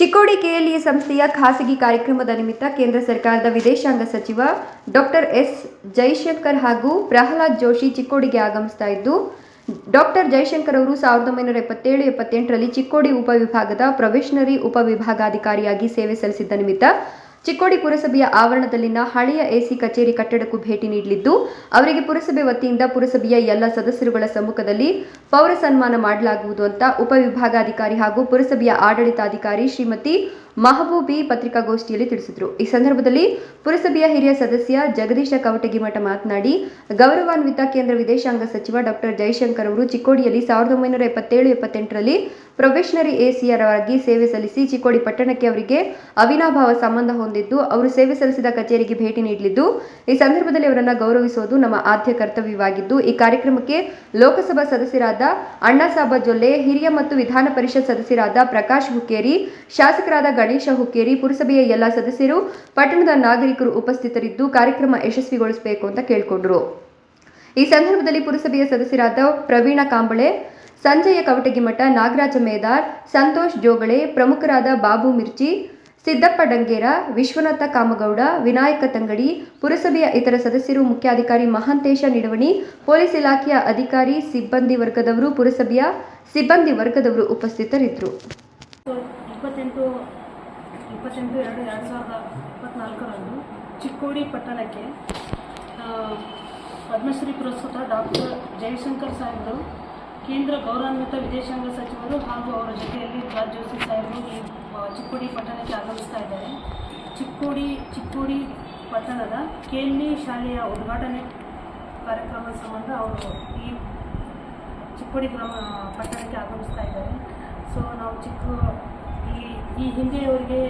Chikkodi KLE ಸಂಸ್ಥೆಯ ಖಾಸಗಿ ಕಾರ್ಯಕ್ರಮದ ನಿಮಿತ್ತ ಕೇಂದ್ರ ಸರ್ಕಾರದ ವಿದೇಶಾಂಗ ಸಚಿವ ಡಾಕ್ಟರ್ ಎಸ್ ಜೈಶಂಕರ್ ಹಾಗೂ ಪ್ರಹ್ಲಾದ್ ಜೋಶಿ ಚಿಕ್ಕೋಡಿಗೆ ಆಗಮಿಸ್ತಾ ಇದ್ದು, ಡಾಕ್ಟರ್ ಜೈಶಂಕರ್ ಅವರು ಸಾವಿರದ ಒಂಬೈನೂರ ಎಪ್ಪತ್ತೇಳು, ಎಪ್ಪತ್ತೆಂಟರಲ್ಲಿ ಚಿಕ್ಕೋಡಿ ಉಪವಿಭಾಗದ ಪ್ರೊಬೇಷನರಿ ಉಪವಿಭಾಗಾಧಿಕಾರಿಯಾಗಿ ಸೇವೆ ಸಲ್ಲಿಸಿದ್ದ ನಿಮಿತ್ತ ಚಿಕ್ಕೋಡಿ ಪುರಸಭೆಯ ಆವರಣದಲ್ಲಿನ ಹಳೆಯ ಎಸಿ ಕಚೇರಿ ಕಟ್ಟಡಕ್ಕೂ ಭೇಟಿ ನೀಡಲಿದ್ದು, ಅವರಿಗೆ ಪುರಸಭೆ ವತಿಯಿಂದ ಪುರಸಭೆಯ ಎಲ್ಲ ಸದಸ್ಯರುಗಳ ಸಮ್ಮುಖದಲ್ಲಿ ಪೌರ ಸನ್ಮಾನ ಮಾಡಲಾಗುವುದು ಅಂತ ಉಪವಿಭಾಗಾಧಿಕಾರಿ ಹಾಗೂ ಪುರಸಭೆಯ ಆಡಳಿತಾಧಿಕಾರಿ ಶ್ರೀಮತಿ ಮಹಬೂಬಿ ಪತ್ರಿಕಾಗೋಷ್ಠಿಯಲ್ಲಿ ತಿಳಿಸಿದರು. ಈ ಸಂದರ್ಭದಲ್ಲಿ ಪುರಸಭೆಯ ಹಿರಿಯ ಸದಸ್ಯ ಜಗದೀಶ ಕವಟಗಿಮಠ ಮಾತನಾಡಿ, ಗೌರವಾನ್ವಿತ ಕೇಂದ್ರ ವಿದೇಶಾಂಗ ಸಚಿವ ಡಾಕ್ಟರ್ ಜೈಶಂಕರ್ ಅವರು ಚಿಕ್ಕೋಡಿಯಲ್ಲಿ ಸಾವಿರದ ಒಂಬೈನೂರ ಎಪ್ಪತ್ತೇಳು, ಎಪ್ಪತ್ತೆಂಟರಲ್ಲಿ ಪ್ರೊಬೇಷನರಿ ಆಗಿ ಸೇವೆ ಸಲ್ಲಿಸಿ ಚಿಕ್ಕೋಡಿ ಪಟ್ಟಣಕ್ಕೆ ಅವರಿಗೆ ಅವಿನಾಭಾವ ಸಂಬಂಧ ಹೊಂದಿದ್ದು, ಅವರು ಸೇವೆ ಸಲ್ಲಿಸಿದ ಕಚೇರಿಗೆ ಭೇಟಿ ನೀಡಲಿದ್ದು, ಈ ಸಂದರ್ಭದಲ್ಲಿ ಅವರನ್ನು ಗೌರವಿಸುವುದು ನಮ್ಮ ಆದ್ಯ ಕರ್ತವ್ಯವಾಗಿದ್ದು, ಈ ಕಾರ್ಯಕ್ರಮಕ್ಕೆ ಲೋಕಸಭಾ ಸದಸ್ಯರಾದ ಅಣ್ಣಾಸಾಬ ಜೊಲ್ಲೆ, ಹಿರಿಯ ಮತ್ತು ವಿಧಾನ ಪರಿಷತ್ ಸದಸ್ಯರಾದ ಪ್ರಕಾಶ್ ಹುಕ್ಕೇರಿ, ಶಾಸಕರಾದ ಗಣೇಶ ಹುಕ್ಕೇರಿ ಪುರಸಭೆಯ ಎಲ್ಲ ಸದಸ್ಯರು, ಪಟ್ಟಣದ ನಾಗರಿಕರು ಉಪಸ್ಥಿತರಿದ್ದು ಕಾರ್ಯಕ್ರಮ ಯಶಸ್ವಿಗೊಳಿಸಬೇಕು ಅಂತ ಕೇಳಿಕೊಂಡರು. ಈ ಸಂದರ್ಭದಲ್ಲಿ ಪುರಸಭೆಯ ಸದಸ್ಯರಾದ ಪ್ರವೀಣ ಕಾಂಬಳೆ, ಸಂಜಯ ಕವಟಗಿಮಠ ನಾಗರಾಜ ಮೇದಾರ್, ಸಂತೋಷ್ ಜೋಗಳೆ, ಪ್ರಮುಖರಾದ ಬಾಬು ಮಿರ್ಚಿ, ಸಿದ್ದಪ್ಪ ಡಂಗೇರ, ವಿಶ್ವನಾಥ ಕಾಮಗೌಡ, ವಿನಾಯಕ ತಂಗಡಿ, ಪುರಸಭೆಯ ಇತರ ಸದಸ್ಯರು, ಮುಖ್ಯಾಧಿಕಾರಿ ಮಹಾಂತೇಶ ನಿಡವಣಿ, ಪೊಲೀಸ್ ಇಲಾಖೆಯ ಅಧಿಕಾರಿ, ಸಿಬ್ಬಂದಿ ವರ್ಗದವರು, ಪುರಸಭೆಯ ಸಿಬ್ಬಂದಿ ವರ್ಗದವರು ಉಪಸ್ಥಿತರಿದ್ದರು. ಇಪ್ಪತ್ತೆಂಟು ಎರಡು ಎರಡು ಸಾವಿರದ ಇಪ್ಪತ್ತ್ನಾಲ್ಕರಂದು ಚಿಕ್ಕೋಡಿ ಪಟ್ಟಣಕ್ಕೆ ಪದ್ಮಶ್ರೀ ಪುರಸ್ಕೃತ ಡಾಕ್ಟರ್ ಜಯಶಂಕರ್ ಸಾಹೇಬರು, ಕೇಂದ್ರ ಗೌರವಾನ್ವಿತ ವಿದೇಶಾಂಗ ಸಚಿವರು ಹಾಗೂ ಅವರ ಜೊತೆಯಲ್ಲಿ ರಾಜ್ ಜೋಶಿ ಸಾಹೇಬರು ಈ ಚಿಕ್ಕೋಡಿ ಪಟ್ಟಣಕ್ಕೆ ಆಗಮಿಸ್ತಾ ಇದ್ದಾರೆ. ಚಿಕ್ಕೋಡಿ ಚಿಕ್ಕೋಡಿ ಪಟ್ಟಣದ ಕೇಲ್ನಿ ಶಾಲೆಯ ಉದ್ಘಾಟನೆ ಕಾರ್ಯಕ್ರಮ ಸಂಬಂಧ ಅವರು ಈ ಚಿಕ್ಕೋಡಿ ಗ್ರಾಮ ಪಟ್ಟಣಕ್ಕೆ ಆಗಮಿಸ್ತಾ ಇದ್ದಾರೆ. ಸೊ, ನಾವು ಚಿಕ್ಕ ಈ ಹಿಂದೆ ಅವರಿಗೆ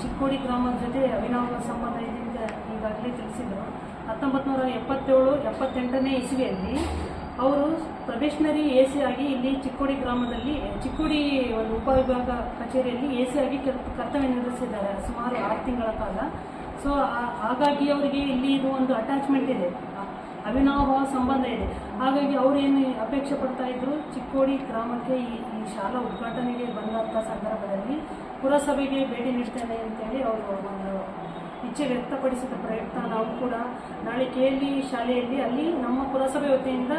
ಚಿಕ್ಕೋಡಿ ಗ್ರಾಮದ ಜೊತೆ ಅವಿನಾವ ಸಂಬಂಧ ಇದೆ ಅಂತ ಈಗಾಗಲೇ ತಿಳಿಸಿದರು. ಹತ್ತೊಂಬತ್ತು ನೂರ ಎಪ್ಪತ್ತೇಳು, ಎಪ್ಪತ್ತೆಂಟನೇ ಇಸುವೆಯಲ್ಲಿ ಅವರು ಪ್ರೊಬೇಷನರಿ ಎ ಸಿ ಆಗಿ ಇಲ್ಲಿ ಚಿಕ್ಕೋಡಿ ಗ್ರಾಮದಲ್ಲಿ, ಚಿಕ್ಕೋಡಿ ಒಂದು ಉಪವಿಭಾಗ ಕಚೇರಿಯಲ್ಲಿ ಎ ಸಿ ಆಗಿ ಕರ್ತವ್ಯ ನಿರ್ವಹಿಸಿದ್ದಾರೆ ಸುಮಾರು ಆರು ತಿಂಗಳ ಕಾಲ. ಸೊ ಹಾಗಾಗಿ ಅವರಿಗೆ ಇಲ್ಲಿ ಇದು ಒಂದು ಅಟ್ಯಾಚ್ಮೆಂಟ್ ಇದೆ. ಅವಿನಾಭಾವ ಸಂಬಂಧ ಇದೆ. ಹಾಗಾಗಿ ಅವರು ಏನು ಅಪೇಕ್ಷೆ ಪಡ್ತಾ ಇದ್ರು, ಚಿಕ್ಕೋಡಿ ಗ್ರಾಮಕ್ಕೆ ಈ ಶಾಲಾ ಉದ್ಘಾಟನೆಗೆ ಬಂದಂಥ ಸಂದರ್ಭದಲ್ಲಿ ಪುರಸಭೆಗೆ ಭೇಟಿ ನೀಡ್ತೇನೆ ಅಂತೇಳಿ ಅವರು ಒಂದು ಇಚ್ಛೆ ವ್ಯಕ್ತಪಡಿಸಿದ ಪ್ರಯತ್ನ ನಾವು ಕೂಡ ನಾಳೆ ಕೆ ಎಲ್ ಶಾಲೆಯಲ್ಲಿ ಅಲ್ಲಿ ನಮ್ಮ ಪುರಸಭೆ ವತಿಯಿಂದ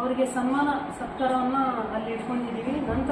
ಅವರಿಗೆ ಸನ್ಮಾನ ಸತ್ಕಾರವನ್ನು ಅಲ್ಲಿ ಇಟ್ಕೊಂಡಿದ್ದೀವಿ. ನಂತರ